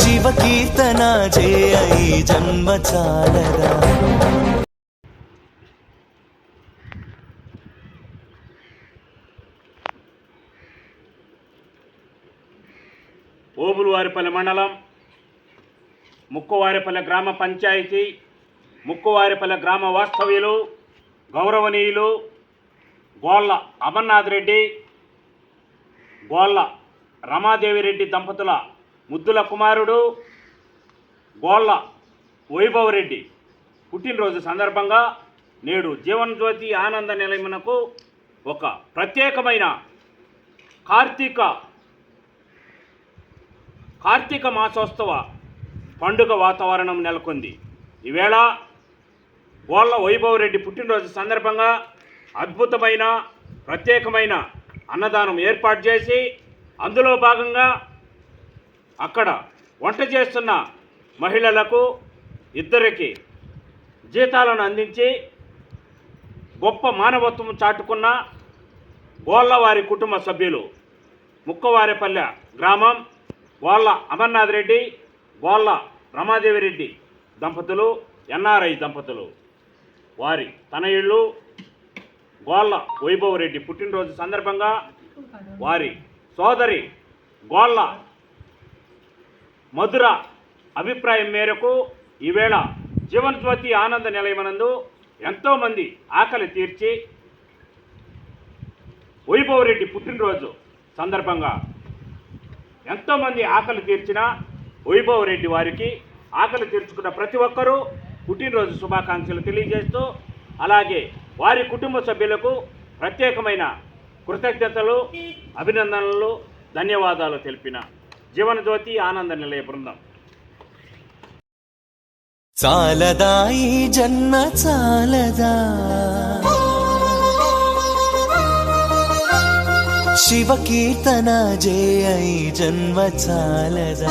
శివ కీర్తన చేయ ఈ జన్మ చాలరా ఓబులవారిపల్లి మండలం ముక్కువారిపల్లి గ్రామ పంచాయతీ ముక్కువారిపల్లి గ్రామ వాస్తవ్యులు గౌరవనీయులు గోళ్ళ అమర్నాథ్ రెడ్డి గోళ్ళ రమాదేవిరెడ్డి దంపతుల ముద్దుల కుమారుడు గోళ్ళ వైభవరెడ్డి. పుట్టినరోజు సందర్భంగా నేడు జీవనజ్యోతి ఆనంద నిలయమునకు ఒక ప్రత్యేకమైన కార్తీక కార్తీక మాసోత్సవ పండుగ వాతావరణం నెలకొంది. ఈవేళ గోళ్ళ వైభవరెడ్డి పుట్టినరోజు సందర్భంగా అద్భుతమైన ప్రత్యేకమైన అన్నదానం ఏర్పాటు చేసి అందులో భాగంగా అక్కడ వంట చేస్తున్న మహిళలకు ఇద్దరికి జీతాలను అందించి గొప్ప మానవత్వం చాటుకున్న గోళ్ళవారి కుటుంబ సభ్యులు ముక్కవారిపల్లె గ్రామం గోళ్ళ అమర్నాథ్ రెడ్డి గోళ్ళ రమాదేవి రెడ్డి దంపతులు ఎన్ఆర్ఐ దంపతులు. వారి తనయుళ్ళు గోళ్ళ వైభవ్ రెడ్డి పుట్టినరోజు సందర్భంగా వారి సోదరి గోళ్ళ మధుర అభిప్రాయం మేరకు ఈవేళ జీవన్ జ్యోతి ఆనంద నిలయమనందు ఎంతోమంది ఆకలి తీర్చి వైభవరెడ్డి పుట్టినరోజు సందర్భంగా ఎంతోమంది ఆకలి తీర్చిన వైభవరెడ్డి వారికి ఆకలి తీర్చుకున్న ప్రతి ఒక్కరూ పుట్టినరోజు శుభాకాంక్షలు తెలియజేస్తూ అలాగే వారి కుటుంబ సభ్యులకు ప్రత్యేకమైన కృతజ్ఞతలు అభినందనలు ధన్యవాదాలు తెలిపిన జీవనజ్యోతి ఆనంద నిలయ బృందం. చాలదా ఈ జన్మ చాలదా? శివ కీర్తన జయ జన్మ చాలదా?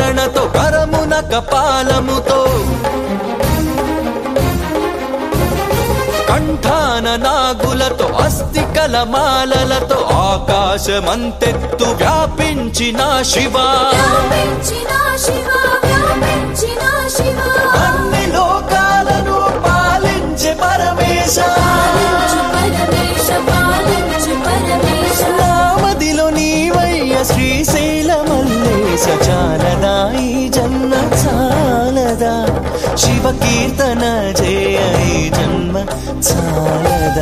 ధారణతో కరమున కపాలముతో. కంఠాన నాగులతో అస్థికల మాలలతో ఆకాశమంతెత్తు వ్యాపించిన శివా. అన్ని లోకాలను పాలించే పరమేశ. పాలించు ಶಿವ ಕೀರ್ತನ ಜಯ ಜನ್ಮ ಸಾಲದ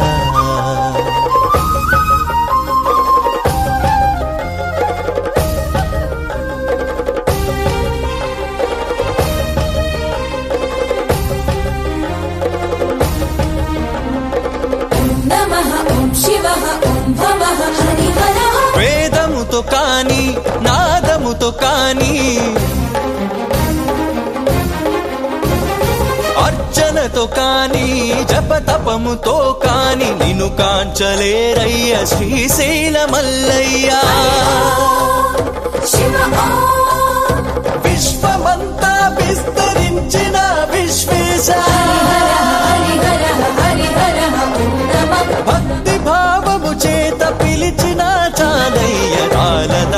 వేదముతో కానీ పూజతో కాని జపతపముతో కాని నిన్ను కాంచలేరయ్య శ్రీశైల మల్లయ్యా. విశ్వమంతా విస్తరించిన విశ్వేశ. భక్తి భావము చేత పిలిచిన చాలయ్య చాలదా